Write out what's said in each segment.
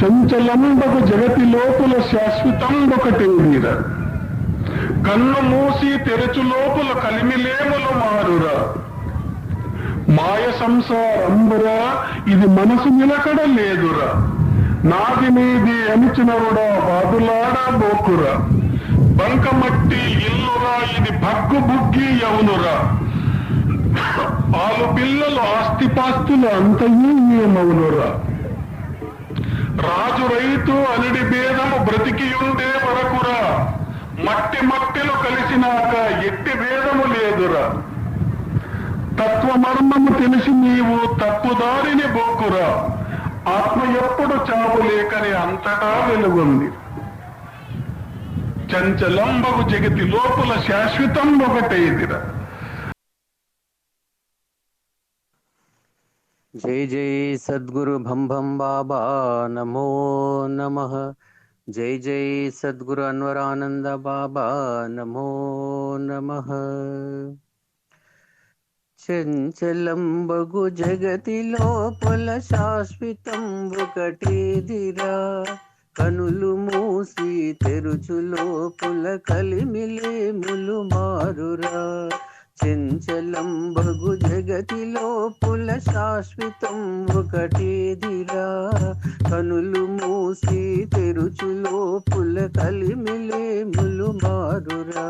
చంచలంబకు జగతి లోపల శాశ్వతం ఒకటేదిరా కన్ను మూసి తెరచు లోపల కలిమిలేములు మారురా. మాయ సంసారంబురా ఇది మనసు నిలకడ లేదురా నాది నీది అనిచినవుడా బాదులాడా బోకురా. బంకమట్టి ఇల్లురా ఇది భగ్గు బుగ్గి యవునురా ఆలు పిల్లలు ఆస్తిపాస్తులు అంతయూ ఏమవునురా రాజు రైతు అనిడి భేదము బ్రతికి వరకురా. మట్టి మట్టిలు కలిసినాక ఎట్టి భేదము లేదురా. తత్వమర్మము తెలిసి నీవు తప్పుదారిని బోకురా. ఆత్మ ఎప్పుడు చావు లేకని అంతటా వెలుగుంది. చంచలంబగు జగతి లోపల శాశ్వతం ఒకటైదిరా జై జై సద్గురు భంభం బాబా నమో నమ. జై జై సద్గురు అన్వరానంద బాబా నమో నమః. చంచలంబగు జగతి లోపల శాశ్వతం ఒకటేదిరా. కనులు మూసి తెరుచు లోపల కలిమిలేములు మారురా. చంచలంబగు జగతి లోపల శాశ్వతం ఒకటేదిరా. కనులు మూసి తెరుచు లోపల కలిమిలేములు మారురా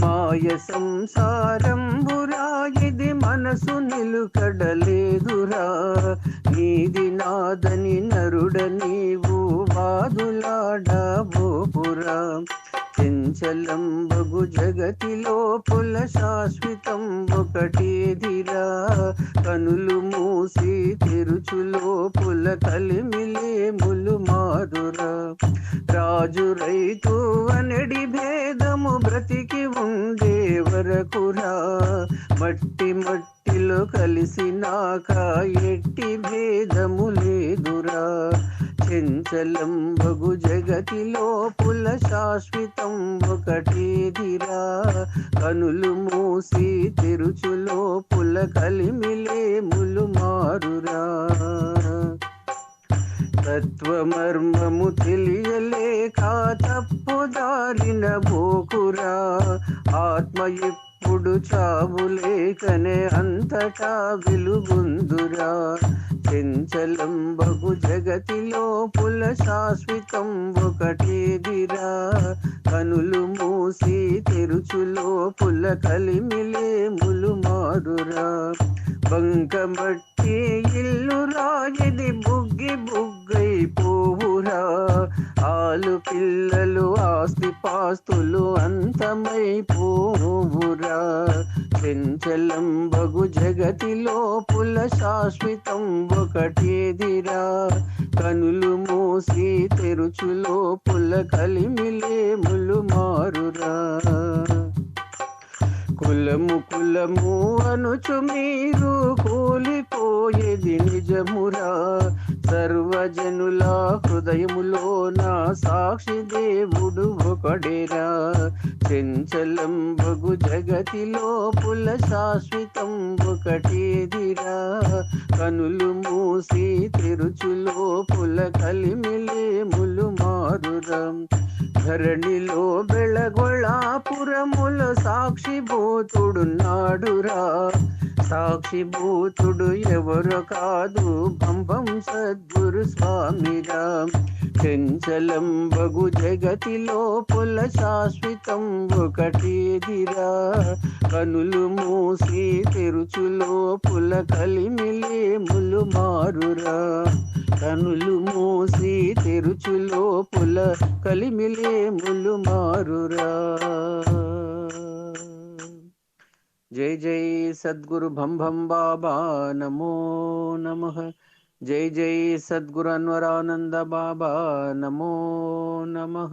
మాయ సంసారంబురా ఇది మనసు నిలుకడలేదురా. నీది నాదని నరుడ నీవు వాదులాడబోపురా చెంచలంబగు జగతిలో పుల శాశ్వతం ఒకటేదిరా. కనులు మూసి తెరుచులో పుల కలిమిలేములు మారురా. రాజు రైతు అనడి భేదము బ్రతికి ఉండే వరకురా. మట్టి మట్టిలో కలిసినాక ఎట్టి భేదము లేదురా. చెంచలంబగు జగతిలో పుల శాశ్వతం ఒకటేదిరా. కనులు మూసి తెరుచులో పుల కలిమిలేములు మారురా. తత్వమర్మము తెలియలేక తప్పుదారిన బోకురా ఆత్మ ఎప్పుడు చావులేకనే అంతటా వెలుగుందురా. చెంచలంబగు జగతిలో పుల శాశ్వతం ఒకటేదిరా. కనులు మూసి తెరుచులో పుల కలిమిలేములు మారురా బంకమట్టి ఇల్లు రాయది బుగ్గి బుగ్గై పోవురా? ఆలు పిల్లలు ఆస్తి పాస్తులు అంతమై పోవురా? చెంచలం బగు జగతిలో పుల శాశ్వతం ఒకటేదిరా? కనులు మూసి తెరుచులో పుల కలిమిలేములు కులము కులము అనుచు మీరు కూలిపోయేది నిజమురా. సర్వజనుల హృదయములో నా సాక్షి దేవుడు ఒకడేరా. చెంచలం బగు జగతిలో పుల శాశ్వతం ఒకటేదిరా. కనులు మూసి తెరుచులో పుల కలిమిలేములు మారురం. ధరణిలో బెళగొళాపురముల సాక్షిభూతుడున్నాడురా. సాక్షిభూతుడు ఎవరు కాదు పంపం సద్గురు స్వామిరా. చెంచలం బగు జగతి లోపల శాశ్వతం ఒకటేదిరా. కనులు మూసి తెరుచులో పుల కలిమిలేములు మారురా. కనులు మూసి తెరుచులో పుల కలిమిలేములు మారురా. జై జై సద్గురు భంభం బాబా నమో నమ. జై జై సద్గురు అన్వరానంద బాబా నమో నమ.